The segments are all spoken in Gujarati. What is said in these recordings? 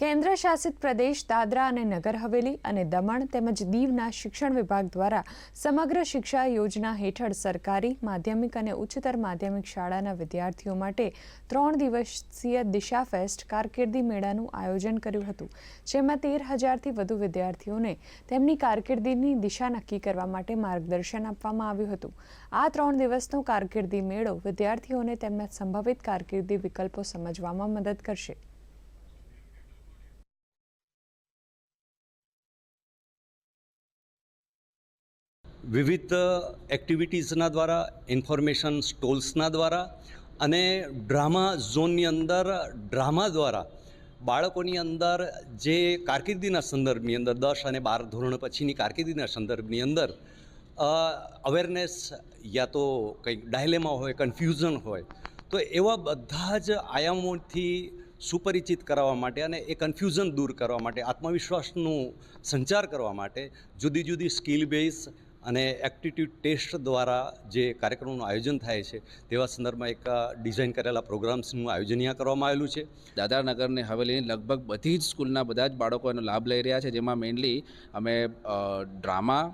કેન્દ્ર શાસિત પ્રદેશ દાદરા અને નગર હવેલી અને દમણ તેમજ દીવના શિક્ષણ વિભાગ દ્વારા સમગ્ર શિક્ષા યોજના હેઠળ સરકારી, માધ્યમિક અને ઉચ્ચતર માધ્યમિક શાળાના વિદ્યાર્થીઓ માટે ત્રણ દિવસીય દિશા ફેસ્ટ કારકિર્દી મેળાનું આયોજન કર્યું હતું, જેમાં તેર હજારથી વધુ વિદ્યાર્થીઓને તેમની કારકિર્દીની દિશા નક્કી કરવા માટે માર્ગદર્શન આપવામાં આવ્યું હતું. આ ત્રણ દિવસનો કારકિર્દી મેળો વિદ્યાર્થીઓને તેમના સંભવિત કારકિર્દી વિકલ્પો સમજવામાં મદદ કરશે. વિવિધ એક્ટિવિટીઝના દ્વારા, ઇન્ફોર્મેશન સ્ટોલ્સના દ્વારા અને ડ્રામા ઝોનની અંદર, ડ્રામા દ્વારા બાળકોની અંદર જે કારકિર્દીના સંદર્ભની અંદર, દસ અને બાર ધોરણ પછીની કારકિર્દીના સંદર્ભની અંદર અવેરનેસ યા તો કંઈક ડાયલેમા હોય કન્ફ્યુઝન હોય, તો એવા બધા જ આયામોથી સુપરિચિત કરાવવા માટે અને એ કન્ફ્યુઝન દૂર કરવા માટે, આત્મવિશ્વાસનું સંચાર કરવા માટે જુદી જુદી સ્કિલ બેઝ અને એપ્ટિટ્યૂડ ટેસ્ટ દ્વારા જે કાર્યક્રમનું આયોજન થાય છે તેવા સંદર્ભમાં એક ડિઝાઇન કરેલા પ્રોગ્રામ્સનું આયોજન અહીંયા કરવામાં આવેલું છે. દાદાનગરને હવેલીની લગભગ બધી જ સ્કૂલના બધા જ બાળકો એનો લાભ લઈ રહ્યા છે જેમાં મેઇનલી અમે ડ્રામા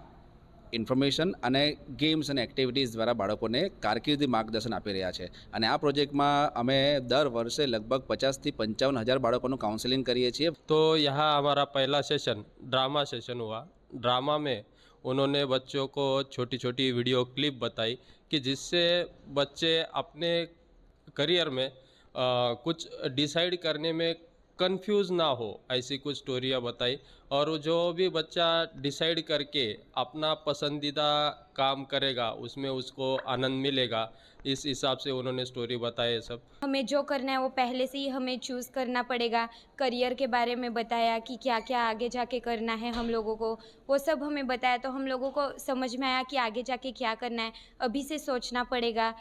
ઇન્ફોર્મેશન અને ગેમ્સ અને એક્ટિવિટીઝ દ્વારા બાળકોને કારકિર્દી માર્ગદર્શન આપી રહ્યા છે. અને આ પ્રોજેક્ટમાં અમે દર વર્ષે લગભગ પચાસથી પંચાવન હજાર બાળકોનું કાઉન્સેલિંગ કરીએ છીએ. તો યહાં અમારા પહેલા સેશન ડ્રામા સેશન હુઆ. ડ્રામા મેં उन्होंने बच्चों को छोटी छोटी वीडियो क्लिप बताई कि जिससे बच्चे अपने करियर में अ, कुछ डिसाइड करने में कंफ्यूज ना हो, ऐसी कुछ स्टोरियाँ बताई। और जो भी बच्चा डिसाइड करके अपना पसंदीदा काम करेगा, उसमें उसको आनंद मिलेगा। इस हिसाब से उन्होंने स्टोरी बताए सब। हमें जो करना है वो पहले से ही हमें चूज़ करना पड़ेगा। करियर के बारे में बताया कि क्या क्या आगे जाके करना है हम लोगों को। वो सब हमें बताया तो हम लोगों को समझ में आया कि आगे जाके क्या करना है। अभी से सोचना पड़ेगा।